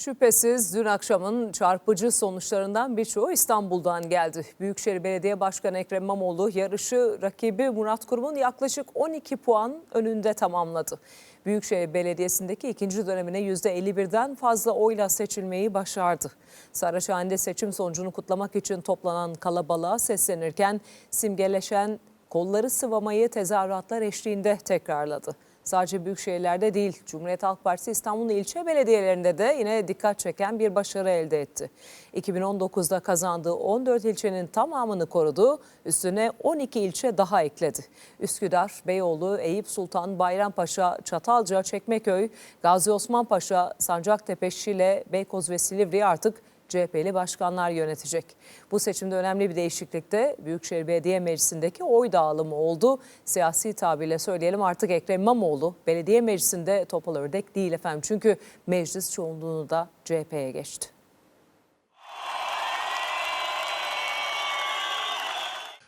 Şüphesiz dün akşamın çarpıcı sonuçlarından birçoğu İstanbul'dan geldi. Büyükşehir Belediye Başkanı Ekrem İmamoğlu yarışı rakibi Murat Kurum'un yaklaşık 12 puan önünde tamamladı. Büyükşehir Belediyesi'ndeki ikinci dönemine %51'den fazla oyla seçilmeyi başardı. Saraçhane'de seçim sonucunu kutlamak için toplanan kalabalığa seslenirken simgeleşen kolları sıvamayı tezahüratlar eşliğinde tekrarladı. Sadece büyük şehirlerde değil, Cumhuriyet Halk Partisi İstanbul'un ilçe belediyelerinde de yine dikkat çeken bir başarı elde etti. 2019'da kazandığı 14 ilçenin tamamını korudu, üstüne 12 ilçe daha ekledi. Üsküdar, Beyoğlu, Eyüp Sultan, Bayrampaşa, Çatalca, Çekmeköy, Gazi Osman Paşa, Sancaktepe, Şile, Beykoz ve Silivri'yi artık CHP'li başkanlar yönetecek. Bu seçimde önemli bir değişiklik de Büyükşehir Belediye Meclisi'ndeki oy dağılımı oldu. Siyasi tabirle söyleyelim artık Ekrem İmamoğlu belediye meclisinde topal ördek değil efendim. Çünkü meclis çoğunluğunu da CHP'ye geçti.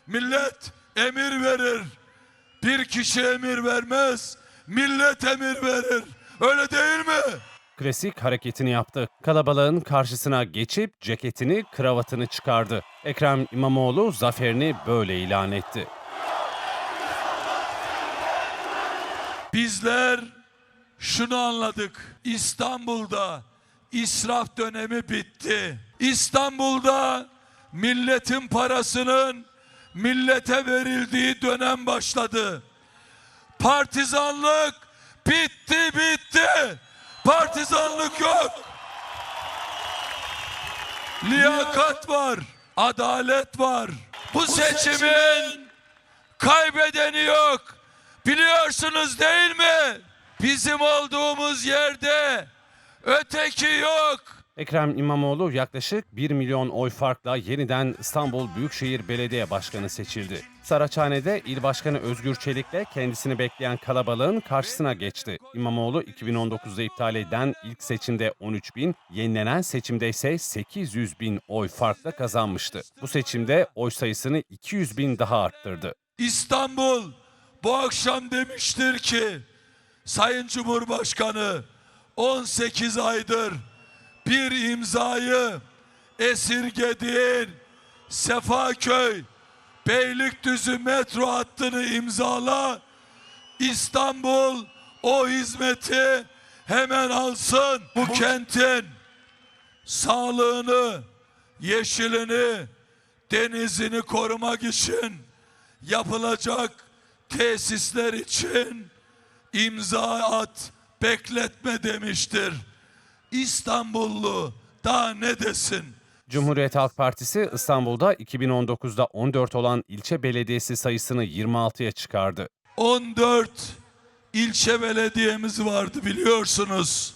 Millet emir verir. Bir kişi emir vermez. Millet emir verir. Öyle değil mi? Klasik hareketini yaptı. Kalabalığın karşısına geçip ceketini, kravatını çıkardı. Ekrem İmamoğlu zaferini böyle ilan etti. Bizler şunu anladık. İstanbul'da israf dönemi bitti. İstanbul'da milletin parasının millete verildiği dönem başladı. Partizanlık bitti bitti. Partizanlık yok. Liyakat var, adalet var. Bu seçimin kaybedeni yok. Biliyorsunuz değil mi? Bizim olduğumuz yerde öteki yok. Ekrem İmamoğlu yaklaşık 1 milyon oy farkla yeniden İstanbul Büyükşehir Belediye Başkanı seçildi. Saraçhane'de İl Başkanı Özgür Çelik'le kendisini bekleyen kalabalığın karşısına geçti. İmamoğlu 2019'da iptal edilen ilk seçimde 13 bin, yenilenen seçimde ise 800 bin oy farkla kazanmıştı. Bu seçimde oy sayısını 200 bin daha arttırdı. İstanbul bu akşam demiştir ki Sayın Cumhurbaşkanı 18 aydır bir imzayı esirgedin. Sefaköy Beylikdüzü metro hattını imzala. İstanbul o hizmeti hemen alsın. Bu kentin sağlığını, yeşilini, denizini korumak için yapılacak tesisler için imza at, bekletme demiştir. İstanbullu daha ne desin? Cumhuriyet Halk Partisi İstanbul'da 2019'da 14 olan ilçe belediyesi sayısını 26'ya çıkardı. 14 ilçe belediyemiz vardı biliyorsunuz.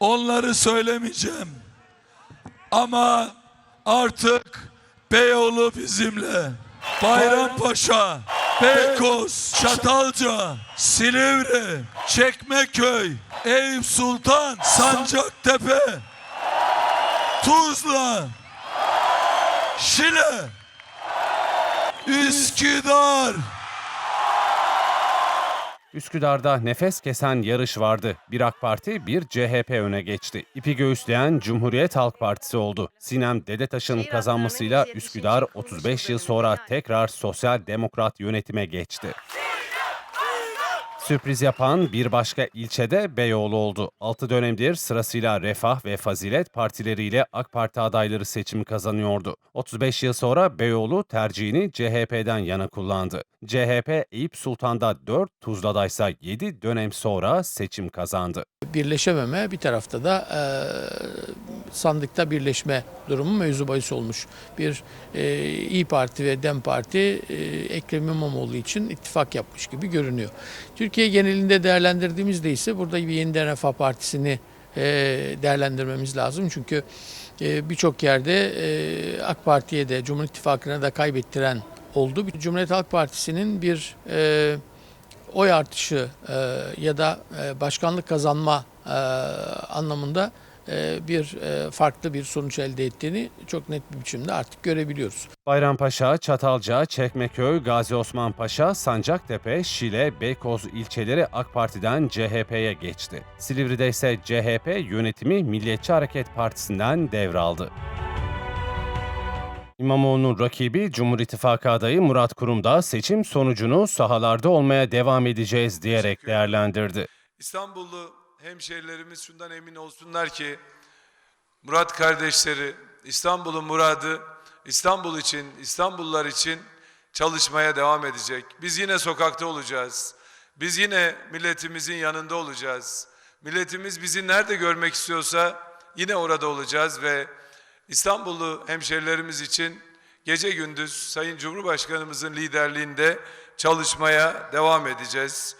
Onları söylemeyeceğim. Ama artık Beyoğlu bizimle. Bayrampaşa, Beykoz, Çatalca, Silivri, Çekmeköy, Eyüp Sultan, Sancaktepe, Tuzla, Şile, Üsküdar, Üsküdar'da nefes kesen yarış vardı. Bir AK Parti, bir CHP öne geçti. İpi göğüsleyen Cumhuriyet Halk Partisi oldu. Sinem Dedetaş'ın kazanmasıyla Üsküdar 35 yıl sonra tekrar sosyal demokrat yönetime geçti. Sürpriz yapan bir başka ilçede Beyoğlu oldu. 6 dönemdir sırasıyla Refah ve Fazilet partileriyle AK Parti adayları seçimi kazanıyordu. 35 yıl sonra Beyoğlu tercihini CHP'den yana kullandı. CHP Eyüp Sultan'da 4, Tuzla'da ise 7 dönem sonra seçim kazandı. birleşememe bir tarafta da e, sandıkta birleşme durumu mevzu bahis olmuş. Bir e, İyi Parti ve Dem Parti e, Ekrem İmamoğlu için ittifak yapmış gibi görünüyor. Türkiye genelinde değerlendirdiğimizde ise burada bir yeniden Refah Partisi'ni e, değerlendirmemiz lazım. Çünkü e, birçok yerde e, AK Parti'ye de Cumhur İttifakı'na da kaybettiren oldu. Cumhuriyet Halk Partisi'nin bir e, oy artışı e, ya da e, başkanlık kazanma e, anlamında e, bir e, farklı bir sonuç elde ettiğini çok net bir biçimde artık görebiliyoruz. Bayrampaşa, Çatalca, Çekmeköy, Gazi Osman Paşa, Sancaktepe, Şile, Beykoz ilçeleri AK Parti'den CHP'ye geçti. Silivri'de ise CHP yönetimi Milliyetçi Hareket Partisi'nden devraldı. İmamoğlu'nun rakibi Cumhur İttifakı adayı Murat Kurum da seçim sonucunu sahalarda olmaya devam edeceğiz diyerek değerlendirdi. İstanbullu hemşehrilerimiz şundan emin olsunlar ki Murat kardeşleri İstanbul'un muradı İstanbul için, İstanbullular için çalışmaya devam edecek. Biz yine sokakta olacağız. Biz yine milletimizin yanında olacağız. Milletimiz bizi nerede görmek istiyorsa yine orada olacağız ve İstanbullu hemşerilerimiz için gece gündüz Sayın Cumhurbaşkanımızın liderliğinde çalışmaya devam edeceğiz.